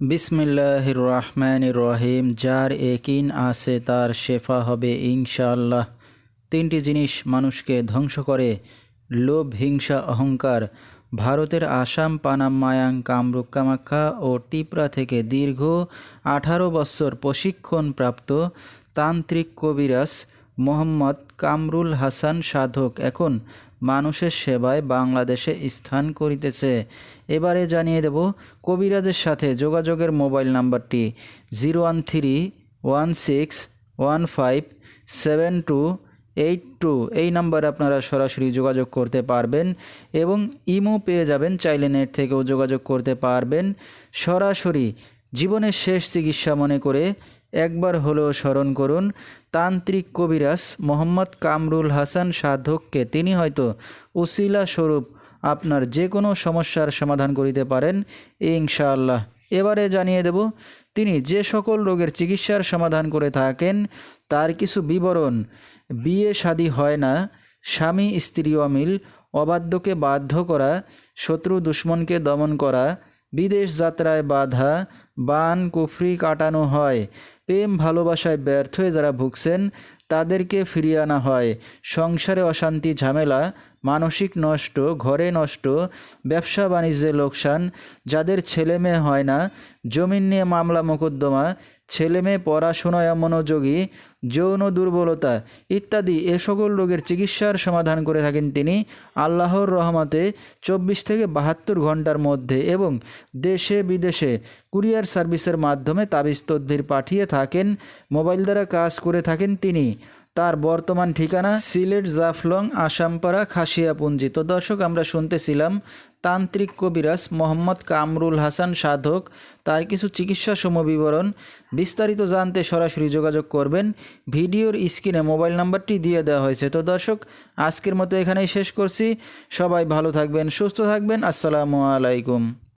বিসমিল্লাহির রহমানির রহিম যার একিন আছে তার শেফা হবে ইনশাআল্লাহ। তিনটি জিনিস মানুষকে ধ্বংস করে, লোভ, হিংসা, অহংকার। ভারতের আসাম, পানাম, মায়াং, কামরূপ, কামাখ্যা ও টিপরা থেকে দীর্ঘ আঠারো বছর প্রশিক্ষণপ্রাপ্ত তান্ত্রিক কবিরাজ মোহাম্মদ কামরুল হাসান সাধক। এখন মানুষের সেবায় বাংলাদেশে স্থান করিতেছে। এবারে জানিয়ে দেব, কবিরাজের সাথে যোগাযোগের মোবাইল নাম্বারটি zero one three one six one five seven two eight two. এই নাম্বারে আপনারা সরাসরি যোগাযোগ করতে পারবেন এবং ইমো পেয়ে যাবেন, চাইলে নেট থেকেও যোগাযোগ করতে পারবেন। সরাসরি জীবনের শেষ চিকিৎসা মনে করে একবার হলেও স্মরণ করুন, তান্ত্রিক কবিরাজ মোহাম্মদ কামরুল হাসান সাধককে তিনি হয়তো উসিলা স্বরূপ আপনার যে কোনো সমস্যার সমাধান করিতে পারেন, ইনশাআল্লাহ। এবারে জানিয়ে দেব, তিনি যে সকল রোগের চিকিৎসার সমাধান করে থাকেন, তার কিছু বিবরণ। বিয়ে শাদী হয় না, স্বামী স্ত্রী অমিল, অবাধ্যকে বাধ্য করা, শত্রু দুশ্মনকে দমন করা বিদেশ যাত্রায় বাধা, বান, কুফরি কাটানো হয়। প্রেম ভালোবাসায় ব্যর্থ হয়ে যারা ভুগছেন, তাদেরকে ফিরিয়ে আনা হয়। সংসারে অশান্তি, ঝামেলা মানসিক নষ্ট, ঘরে নষ্ট, ব্যবসা বাণিজ্যে লোকসান, যাদের ছেলে মেয়ে হয় না, জমিন নিয়ে মামলা মোকদ্দমা ছেলে মেয়ে পড়াশোনায় মনোযোগী, যৌন দুর্বলতা ইত্যাদি এ সকল রোগের চিকিৎসার সমাধান করে থাকেন তিনি আল্লাহর রহমতে চব্বিশ থেকে বাহাত্তর ঘণ্টার মধ্যে এবং দেশে বিদেশে কুরিয়ার সার্ভিসের মাধ্যমে তাবিজ পাঠিয়ে থাকেন, মোবাইল দ্বারা কাজ করে থাকেন তিনি। তার বর্তমান ঠিকানা সিলেট জাফলং, আসামপাড়া, খাসিয়াপুঞ্জি। তো দর্শক, আমরা শুনতেছিলাম তান্ত্রিক কবিরাজ মোহাম্মদ কামরুল হাসান সাধক। তার কিছু চিকিৎসা সমবিবরণ। বিস্তারিত জানতে সরাসরি যোগাযোগ করবেন। ভিডিওর স্ক্রিনে মোবাইল নাম্বারটি দিয়ে দেওয়া হয়েছে। তো দর্শক, আজকের মতো এখানেই শেষ করছি। সবাই ভালো থাকবেন, সুস্থ থাকবেন। আসসালামু আলাইকুম।